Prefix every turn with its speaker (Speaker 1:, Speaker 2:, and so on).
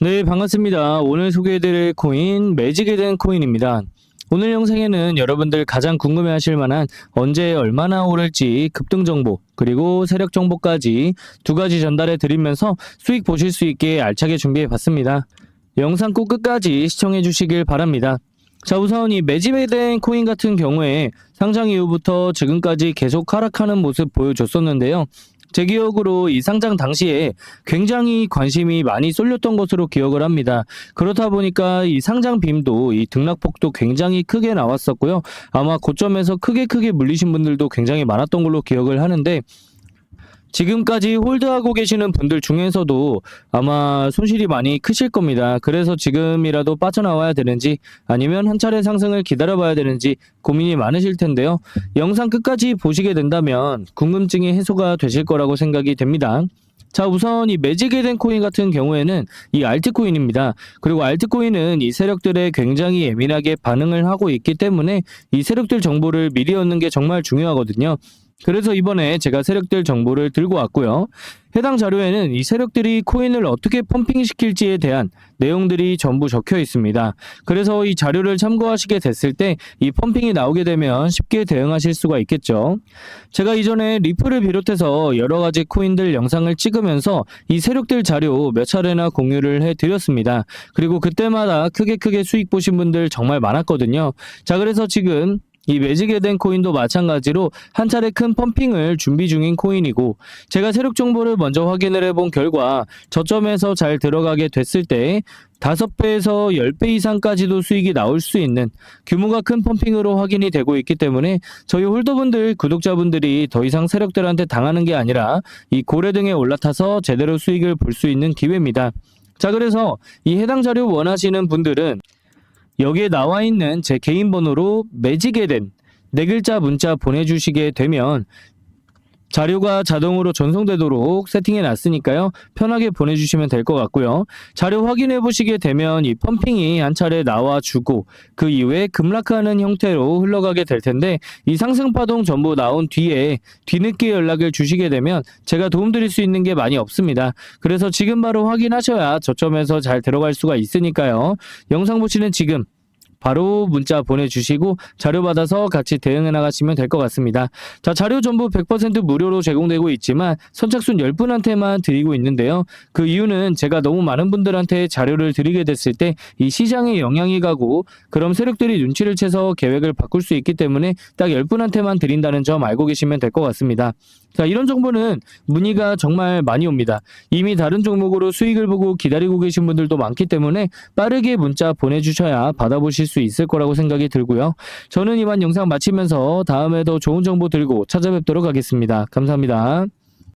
Speaker 1: 네, 반갑습니다. 오늘 소개해드릴 코인 매직에 대한 코인입니다. 오늘 영상에는 여러분들 가장 궁금해 하실 만한 언제 얼마나 오를지 급등 정보 그리고 세력 정보까지 두 가지 전달해 드리면서 수익 보실 수 있게 알차게 준비해 봤습니다. 영상 꼭 끝까지 시청해 주시길 바랍니다. 자, 우선 이 매집에 대한 코인 같은 경우에 상장 이후부터 지금까지 계속 하락하는 모습 보여줬었는데요. 제 기억으로 이 상장 당시에 굉장히 관심이 많이 쏠렸던 것으로 기억을 합니다. 그렇다 보니까 이 상장 빔도 이 등락폭도 굉장히 크게 나왔었고요. 아마 고점에서 크게 크게 물리신 분들도 굉장히 많았던 걸로 기억을 하는데 지금까지 홀드하고 계시는 분들 중에서도 아마 손실이 많이 크실 겁니다. 그래서 지금이라도 빠져나와야 되는지 아니면 한 차례 상승을 기다려봐야 되는지 고민이 많으실 텐데요. 영상 끝까지 보시게 된다면 궁금증이 해소가 되실 거라고 생각이 됩니다. 자, 우선 이 매직에 된 코인 같은 경우에는 이 알트코인입니다. 그리고 알트코인은 이 세력들에 굉장히 예민하게 반응을 하고 있기 때문에 이 세력들 정보를 미리 얻는 게 정말 중요하거든요. 그래서 이번에 제가 세력들 정보를 들고 왔고요. 해당 자료에는 이 세력들이 코인을 어떻게 펌핑시킬지에 대한 내용들이 전부 적혀 있습니다. 그래서 이 자료를 참고하시게 됐을 때 이 펌핑이 나오게 되면 쉽게 대응하실 수가 있겠죠. 제가 이전에 리플을 비롯해서 여러 가지 코인들 영상을 찍으면서 이 세력들 자료 몇 차례나 공유를 해 드렸습니다. 그리고 그때마다 크게 크게 수익 보신 분들 정말 많았거든요. 자, 그래서 지금 이 매직에 된 코인도 마찬가지로 한 차례 큰 펌핑을 준비 중인 코인이고 제가 세력 정보를 먼저 확인을 해본 결과 저점에서 잘 들어가게 됐을 때 5배에서 10배 이상까지도 수익이 나올 수 있는 규모가 큰 펌핑으로 확인이 되고 있기 때문에 저희 홀더분들 구독자분들이 더 이상 세력들한테 당하는 게 아니라 이 고래 등에 올라타서 제대로 수익을 볼 수 있는 기회입니다. 자 그래서 이 해당 자료 원하시는 분들은 여기에 나와 있는 제 개인 번호로 매직에 된 네 글자 문자 보내주시게 되면 자료가 자동으로 전송되도록 세팅해 놨으니까요. 편하게 보내주시면 될 것 같고요. 자료 확인해 보시게 되면 이 펌핑이 한 차례 나와주고 그 이후에 급락하는 형태로 흘러가게 될 텐데 이 상승 파동 전부 나온 뒤에 뒤늦게 연락을 주시게 되면 제가 도움드릴 수 있는 게 많이 없습니다. 그래서 지금 바로 확인하셔야 저점에서 잘 들어갈 수가 있으니까요. 영상 보시는 지금 바로 문자 보내주시고 자료 받아서 같이 대응해 나가시면 될 것 같습니다. 자, 자료 전부 100% 무료로 제공되고 있지만 선착순 10분한테만 드리고 있는데요. 그 이유는 제가 너무 많은 분들한테 자료를 드리게 됐을 때 이 시장에 영향이 가고 그럼 세력들이 눈치를 채서 계획을 바꿀 수 있기 때문에 딱 10분한테만 드린다는 점 알고 계시면 될 것 같습니다. 자, 이런 정보는 문의가 정말 많이 옵니다. 이미 다른 종목으로 수익을 보고 기다리고 계신 분들도 많기 때문에 빠르게 문자 보내주셔야 받아보실 수 있을 거라고 생각이 들고요. 저는 이만 영상 마치면서 다음에 더 좋은 정보 들고 찾아뵙도록 하겠습니다. 감사합니다.